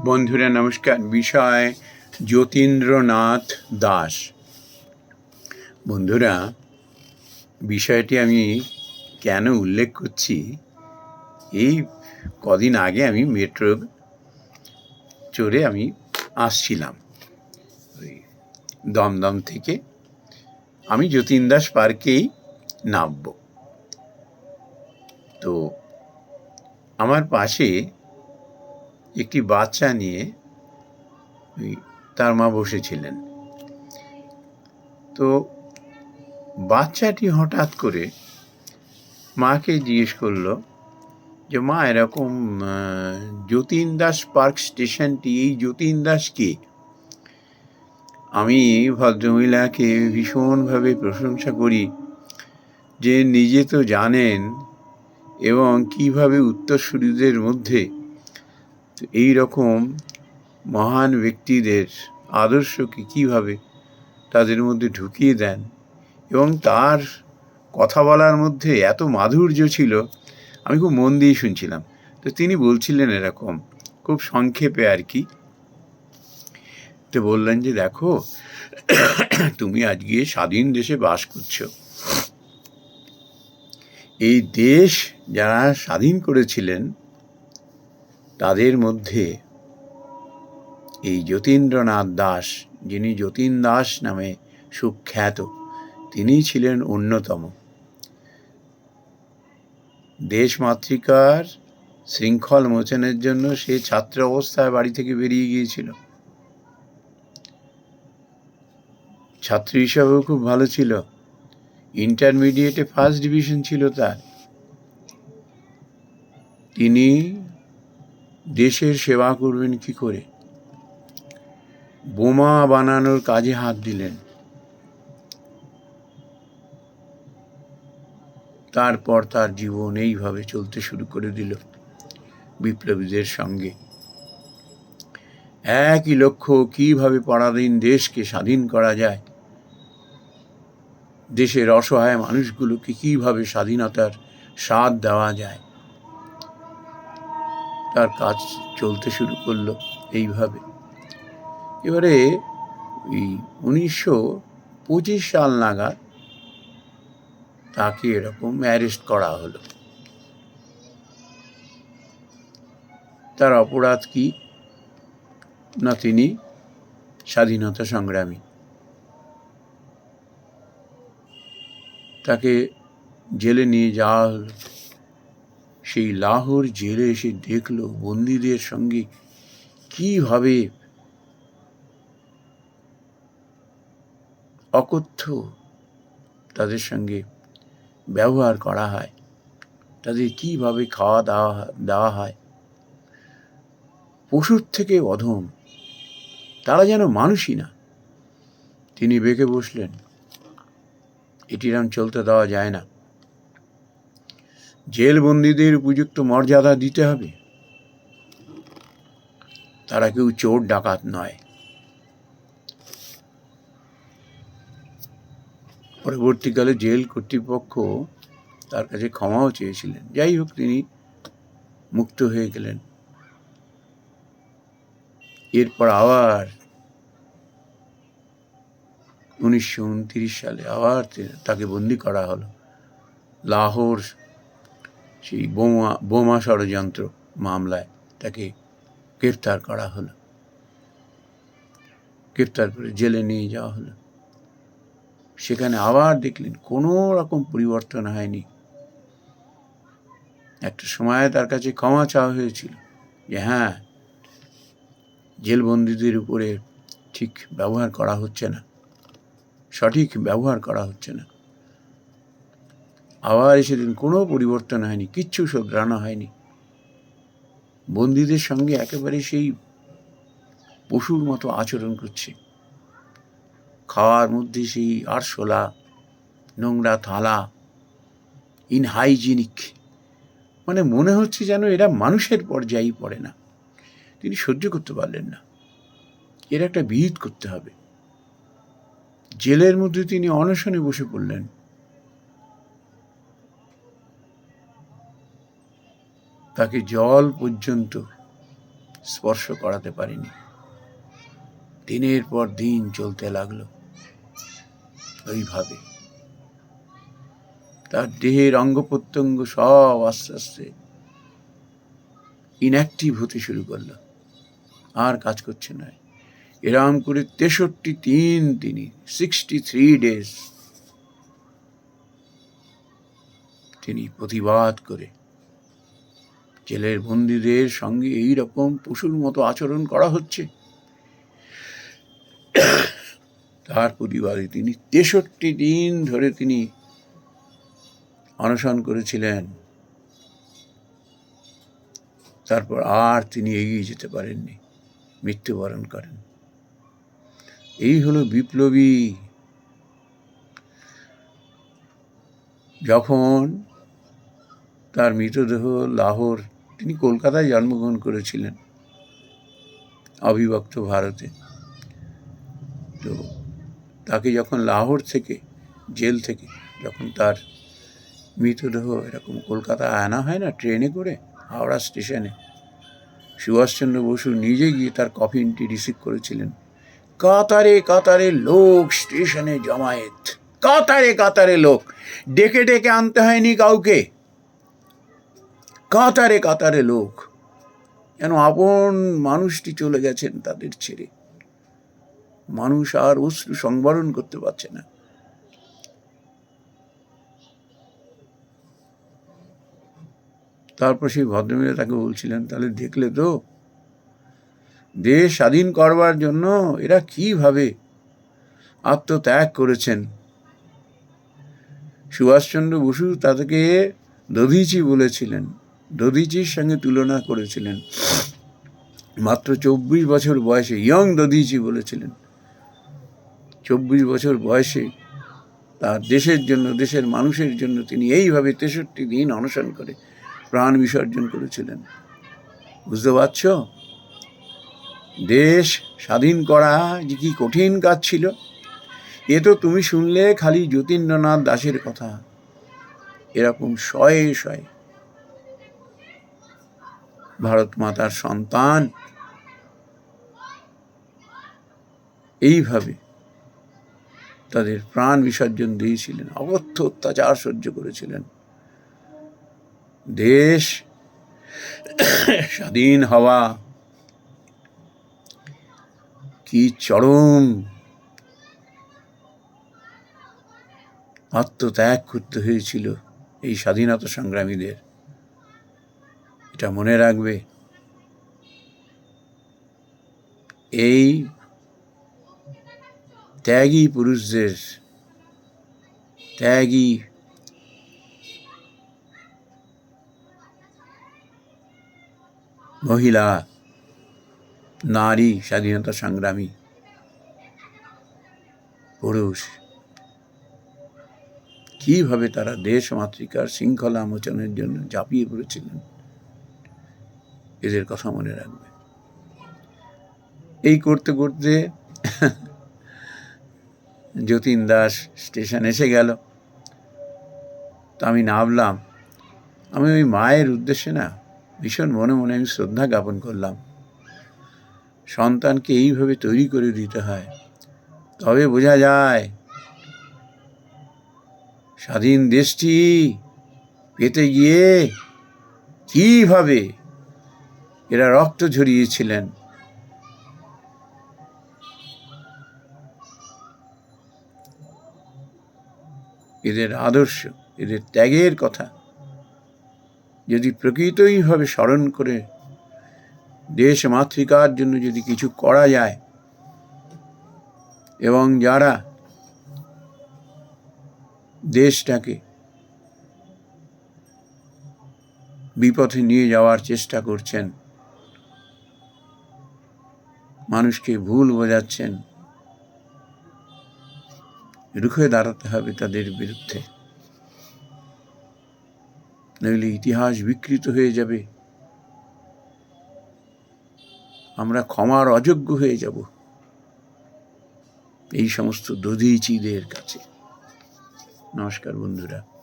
বন্ধুরা, নমস্কার। বিষয় যতীন্দ্রনাথ দাস। বন্ধুরা, বিষয়টি আমি কেন উল্লেখ করছি? এই কদিন আগে আমি মেট্রো চড়ে আমি আসছিলাম। ওই দমদম থেকে আমি যতীন দাস পার্কেই নামব। তো, আমার পাশে একটি বাচ্চা নিয়ে তার মা বসেছিলেন। তো বাচ্চাটি হঠাৎ করে মাকে জিজ্ঞেস করল যে, মা, এরকম যতীন দাস পার্ক স্টেশনটি, এই যতীন দাস কে? আমি ভদ্রমহিলাকে ভীষণভাবে প্রশংসা করি যে নিজে তো জানেন এবং কীভাবে উত্তরসূরিদের মধ্যে এই রকম মহান ব্যক্তিদের আদর্শকে কীভাবে তাদের মধ্যে ঢুকিয়ে দেন এবং তার কথা বলার মধ্যে এত মাধুর্য ছিল, আমি খুব মন দিয়ে শুনছিলাম। তো তিনি বলছিলেন এরকম, খুব সংক্ষেপে আর কি। তো বললেন যে, দেখো, তুমি আজকে স্বাধীন দেশে বাস করছ। এই দেশ যারা স্বাধীন করেছিলেন তাদের মধ্যে এই যতীন্দ্রনাথ দাস, যিনি যতীন দাস নামে সুখ্যাত, তিনি ছিলেন অন্যতম। দেশমাতৃকার শৃঙ্খল মোচনের জন্য সে ছাত্র অবস্থায় বাড়ি থেকে বেরিয়ে গিয়েছিল। ছাত্র হিসাবেও খুব ভালো ছিল। ইন্টারমিডিয়েটে ফার্স্ট ডিভিশন ছিল তার। তিনি দেশের সেবা করবেন কি করে? বোমা বানানোর কাজে হাত দিলেন। তারপর তার জীবন এইভাবে চলতে শুরু করে দিল বিপ্লবীদের সঙ্গে। একই লক্ষ্য, কীভাবে পরাধীন দেশকে স্বাধীন করা যায়? দেশের অসহায় মানুষগুলোকে কীভাবে স্বাধীনতার স্বাদ দেওয়া যায়? তার কাজ চলতে শুরু করল এইভাবে। এবারে এই উনিশশো পঁচিশ সাল নাগাদ তাকে এরকম অ্যারেস্ট করা হলো। তার অপরাধ কি? না তিনি স্বাধীনতা সংগ্রামী। তাকে জেলে নিয়ে যাওয়া হলো। সেই লাহোর জেলে এসে দেখল বন্দীদের সঙ্গে কীভাবে অকথ্য তাদের সঙ্গে ব্যবহার করা হয়। তাদের কীভাবে খাওয়া দাওয়া দেওয়া হয়। পশুর থেকে অধম, তারা যেন মানুষই না। তিনি বেঁকে বসলেন এটিরাম চলতে দেওয়া যায় না। জেলবন্দীদের উপযুক্ত মর্যাদা দিতে হবে। তারা কেউ চোর, ডাকাত নয়। পরবর্তীকালে জেল কর্তৃপক্ষ তার কাছে ক্ষমাও চেয়েছিলেন। যাই হোক, তিনি মুক্ত হয়ে গেলেন। এরপর আবার উনিশশো উনত্রিশ সালে আবার তাকে বন্দি করা হলো। লাহোর সেই বোমা বোমা ষড়যন্ত্র মামলায় তাকে গ্রেফতার করা হলো। গ্রেফতার করে জেলে নিয়ে যাওয়া হলো। সেখানে আবার দেখলেন কোনো রকম পরিবর্তন হয়নি। একটা সময় তার কাছে ক্ষমা চাওয়া হয়েছিল যে হ্যাঁ জেলবন্দীদের উপরে ঠিক ব্যবহার করা হচ্ছে না, সঠিক ব্যবহার করা হচ্ছে না। আবার সেদিন কোনো পরিবর্তন হয়নি, কিচ্ছু শোধরানো হয়নি। বন্দীদের সঙ্গে একেবারে সেই পশুর মতো আচরণ করছে। খাওয়ার মধ্যে সেই আরশোলা, নোংরা থালা ইনহাইজিনিক মানে মনে হচ্ছে যেন এরা মানুষের পর্যায়েই পড়ে না। তিনি সহ্য করতে পারলেন না। এর একটা বিহিত করতে হবে। জেলের মধ্যে তিনি অনশনে বসে পড়লেন। তাকে জল পর্যন্ত স্পর্শ করাতে পারিনি। দিনের পর দিন চলতে লাগল ওইভাবে। তার দেহের অঙ্গ প্রত্যঙ্গ সব আস্তে আস্তে ইনঅ্যাক্টিভ হতে শুরু করল। আর কাজ করছে না। এরাম করে তেষট্টি তিন তিনি সিক্সটি থ্রি ডেজ তিনি প্রতিবাদ করে জেলের বন্দীদের সঙ্গে এই রকম পশুর মতো আচরণ করা হচ্ছে। তার প্রতিবাদে তিনি তেষট্টি দিন ধরে তিনি অনশন করেছিলেন। তারপর আর তিনি এগিয়ে যেতে পারেননি, মৃত্যুবরণ করেন। এই হলো বিপ্লবী। যখন তার মৃতদেহ লাহোর তিনি কলকাতায় জন্মগ্রহণ করেছিলেন, অবিভক্ত ভারতে। তো তাকে যখন লাহোর থেকে, জেল থেকে, যখন তার মৃতদেহ এরকম কলকাতায় আনা হয় না, ট্রেনে করে হাওড়া স্টেশনে, সুভাষচন্দ্র বসু নিজে গিয়ে তার কফিনটি রিসিভ করেছিলেন, কাতারে কাতারে লোক স্টেশনে জমায়েত, কাতারে কাতারে লোক, ডেকে ডেকে আনতে হয়নি কাউকে। কাতারে কাতারে লোক। যেন আপন মানুষটি চলে গেছেন তাদের ছেড়ে। মানুষ আর অশ্রু সংবরণ করতে পারছে না। তারপর সেই ভদ্রমহিলা তাকে বলছিলেন, তাহলে দেখলে তো, দেশ স্বাধীন করবার জন্য এরা কীভাবে আত্মত্যাগ করেছেন? সুভাষচন্দ্র বসু তাদেরকে দধিচি বলেছিলেন। দধিচির সঙ্গে তুলনা করেছিলেন। মাত্র চব্বিশ বছর বয়সে ইয়ং দধিচি বলেছিলেন। চব্বিশ বছর বয়সে তার দেশের জন্য, দেশের মানুষের জন্য তিনি এইভাবে তেষট্টি দিন অনশন করে প্রাণ বিসর্জন করেছিলেন। বুঝতে পারছ? দেশ স্বাধীন করা যে কি কঠিন কাজ ছিল, এ তো তুমি শুনলে খালি যতীন্দ্রনাথ দাসের কথা। এরকম শয়ে শয়ে। ভারত মাতার সন্তান। এইভাবে তাদের প্রাণ বিসর্জন দিয়েছিলেন অগত্য অত্যাচার সহ্য করেছিলেন। দেশ স্বাধীন হওয়া কি চরম আত্মত্যাগ করতে হয়েছিল এই স্বাধীনতা সংগ্রামীদের? এটা মনে রাখবে। এই ত্যাগী পুরুষদের, ত্যাগী মহিলা, নারী, স্বাধীনতা সংগ্রামী পুরুষ, কীভাবে তারা দেশ মাতৃকার শৃঙ্খলা মোচনের জন্য ঝাঁপিয়ে পড়েছিলেন? এদের কথা মনে রাখবে। এই করতে করতে যতীন দাস স্টেশন এসে গেল। তো আমি নামলাম। আমি ওই মায়ের উদ্দেশ্যে না ভীষণ মনে মনে আমি শ্রদ্ধা জ্ঞাপন করলাম। সন্তানকে এইভাবে তৈরি করে দিতে হয়, তবে বোঝা যায় স্বাধীন দেশটি পেতে গিয়ে কীভাবে এরা রক্ত ঝরিয়েছিলেন। এদের আদর্শ, এদের ত্যাগের কথা। যদি প্রকৃতই প্রকৃতইভাবে স্মরণ করে দেশ মাতৃকার জন্য যদি কিছু করা যায়, এবং যারা দেশটাকে বিপথে নিয়ে যাওয়ার চেষ্টা করছেন মানুষকে ভুল বোঝাচ্ছেন। রুখে দাঁড়াতে হবে তাদের বিরুদ্ধে। নইলে ইতিহাস বিকৃত হয়ে যাবে। আমরা ক্ষমার অযোগ্য হয়ে যাব। এই সমস্ত দধিচিদের কাছে। নমস্কার বন্ধুরা।